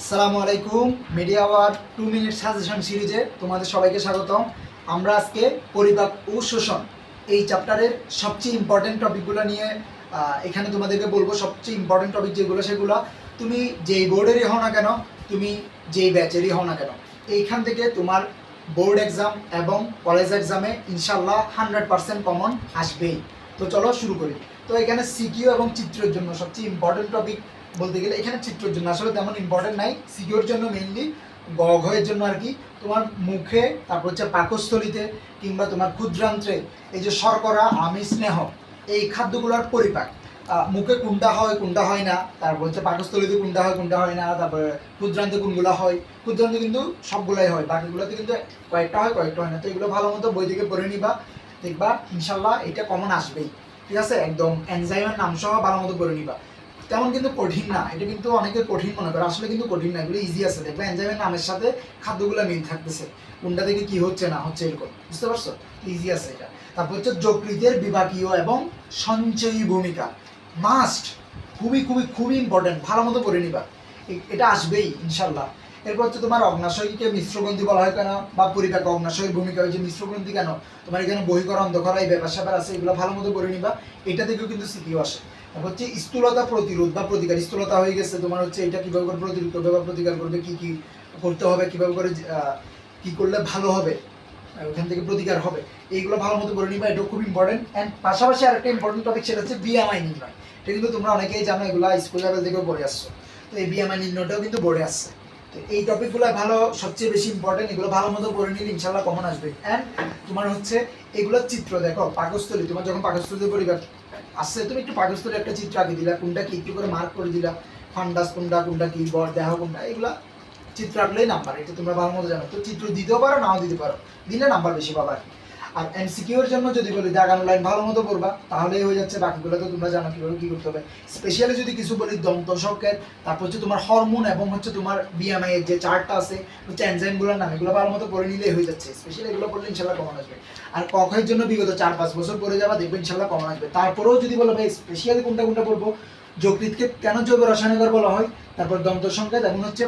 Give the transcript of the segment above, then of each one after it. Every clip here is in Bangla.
আসসালামু আলাইকুম media hour two minute suggestion সিরিজে তোমাদের সবাইকে স্বাগতম। আমরা আজকে পরিপাক ও শোষণ এই চ্যাপ্টারের সবচেয়ে ইম্পর্টেন্ট টপিকগুলো নিয়ে এখানে তোমাদেরকে বলব সবচেয়ে ইম্পর্টেন্ট টপিক যেগুলো, সেগুলো তুমি যেই বোর্ডেরই হও না কেন, তুমি যেই ব্যাচেরই হও না কেন, এইখান থেকে তোমার বোর্ড এক্সাম এবং কলেজ এক্সামে ইনশাল্লাহ হান্ড্রেড পার্সেন্ট কমন আসবেই। তো চলো শুরু করি। তো এখানে সিকিউ এবং চিত্রের জন্য সবচেয়ে ইম্পর্টেন্ট টপিক বলতে গেলে এখানে চিত্রের জন্য। আসলে তেমন ইম্পর্টেন্ট নাই। সিকিউর জন্য মেইনলি গঘয়ের জন্য আর কি। তোমার মুখে, তারপর হচ্ছে পাকস্থলিতে কিংবা তোমার ক্ষুদ্রান্ত্রে, এই যে শর্করা, আমি স্নেহ, এই খাদ্যগুলোর পরিপাক। মুখে কোনটা হয় কোনটা হয় না। তারপর হচ্ছে পাকস্থলিতে কোনটা হয় কোনটা হয় না। তারপরে ক্ষুদ্রান্তে কোনগুলো হয়। ক্ষুদ্রান্তে কিন্তু সবগুলাই হয়। বাকিগুলোতে কিন্তু কয়েকটা হয় কয়েকটা হয় না। তো এগুলো ভালো মতো বই থেকে পড়ে নিবা। দেখবা ইনশাল্লাহ এটা কমন আসবেই। ঠিক আছে? একদম এনজাইমের নাম সহ ভালো মতো পড়ে নিবা। তেমন কিন্তু কঠিন না। এটা কিন্তু অনেকে কঠিন মনে করে। আসলে কিন্তু কঠিন না, এগুলো ইজি আছে। দেখবে এনজাইমের নামের সাথে খাদ্যগুলো মিল থাকতেছে। কোনটা থেকে কি হচ্ছে, না হচ্ছে এরকম। বুঝতে পারছ? ইজি আছে এটা। তারপর হচ্ছে যকৃতের বিভাগীয় এবং সঞ্চয়ী ভূমিকা। মাস্ট খুবই খুবই খুবই ইম্পর্টেন্ট ভালো মতো করে নিবা। এটা আসবেই, ইনশাল্লাহ। এরপর হচ্ছে তোমার অগ্নাশয়কে মিশ্রগ্রন্থি বলা হয় কেন? বা পরিপাক অগ্নাশয়ের ভূমিকা হয়েছে মিশ্রগ্রন্থি কেন? তোমার এখানে বহিকর, অন্ধকর, এই ব্যাপার স্যাপার আছে, এগুলো ভালো মতো করে নিবা। এটা থেকেও কিন্তু সিকিও আসে। হচ্ছে স্থূলতা প্রতিরোধ বা প্রতিকার। স্থূলতা হয়ে গেছে, তোমার হচ্ছে এটা কীভাবে করে প্রতিরোধ করবে বা প্রতিকার করবে, কি কি করতে হবে, কীভাবে করে কি করলে ভালো হবে, ওখান থেকে প্রতিকার হবে, এইগুলো ভালো মতো করে নিবা। এটাও খুব ইম্পর্টেন্ট অ্যান্ড পাশাপাশি আরেকটা ইম্পর্টেন্ট টপিক সেটা হচ্ছে বিএমআই নির্ণয়। এটা কিন্তু তোমরা অনেকেই জানো, এগুলো স্কুল লেভেল থেকেও পড়ে আসছো। তো এই বিএমআই নির্ণয়টাও কিন্তু বোর্ডে আসছে। এই টপিকগুলো ভালো, সবচেয়ে বেশি ইম্পর্টেন্ট এগুলো ভালো মতো পড়ে নিলে ইনশাল্লাহ কমন আসবে? অ্যান্ড তোমার হচ্ছে এগুলোর চিত্র, দেখো, পাকস্থলী, তোমার যখন পাকস্থলীতে পরিবার আসছে, তুমি একটু পাকস্থলী একটা চিত্র আঁকে দিলা, কোনটা কি, একটু করে মার্ক করে দিলা ফান্ডাস কোনটা কোনটা কি, বর, দেহ কোনটা, এগুলা চিত্র আঁকলেই নাম্বার এটা তোমরা ভালো মতো জানো। তো চিত্র দিতেও পারো, নাও দিতে পারো। দিলে নাম্বার বেশি পাবা আর কি। আর এমসিকিউর জন্য যদি বলি দাগানো লাইন ভালো মতো করবা, তাহলেই হয়ে যাচ্ছে, বাকিগুলো তো তোমরা জানো কীভাবে কি করতে হবে। স্পেশালি যদি কিছু বলি দন্ত শকের তারপর হচ্ছে তোমার হরমোন এবং হচ্ছে তোমার বিএমআই এর যে চার্টটা আছে, হচ্ছে এনজাইমগুলোর নাম, এগুলো ভালো মতো করে নিলেই হয়ে যাচ্ছে। স্পেশালি এগুলো পড়লে ইনশাল্লাহ কমন আসবে। আর কখের জন্য বিগত চার পাঁচ বছর পরে যাবা, দেখবে ইনশাল্লাহ কমন আসবে। তারপরেও যদি বলো ভাই স্পেশালি কোনটা কোনটা পড়ব যকৃতকে কেন জৈব রাসায়নিকর বলা হয়? তারপর দন্ত সংকেত এবং হচ্ছে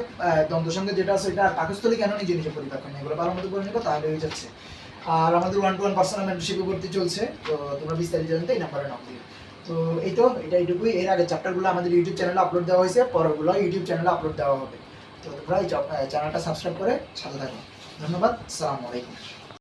দন্ত সংকেত যেটা আছে, এটা পাকস্থলী কেন নিজে নিজে পরিপাক হয় না? এগুলো ভালো মতো করে নেব তাহলে হয়ে যাচ্ছে। আর আমাদের ওয়ান টু ওয়ান পার্সোনাল মেন্টরশিপে ভর্তি চলছে, তো তোমরা বিস্তারিত জানতে এই নাম্বারে নাম দিও তো এই তো, এটা এইটুকুই। এর আগে চ্যাপ্টারগুলো আমাদের ইউটিউব চ্যানেলে আপলোড দেওয়া হয়েছে পরেরগুলো ইউটিউব চ্যানেলে আপলোড দেওয়া হবে। তো তোমরা এই চ্যানেলটা সাবস্ক্রাইব করে সাথে থাকো। ধন্যবাদ আসসালামু আলাইকুম।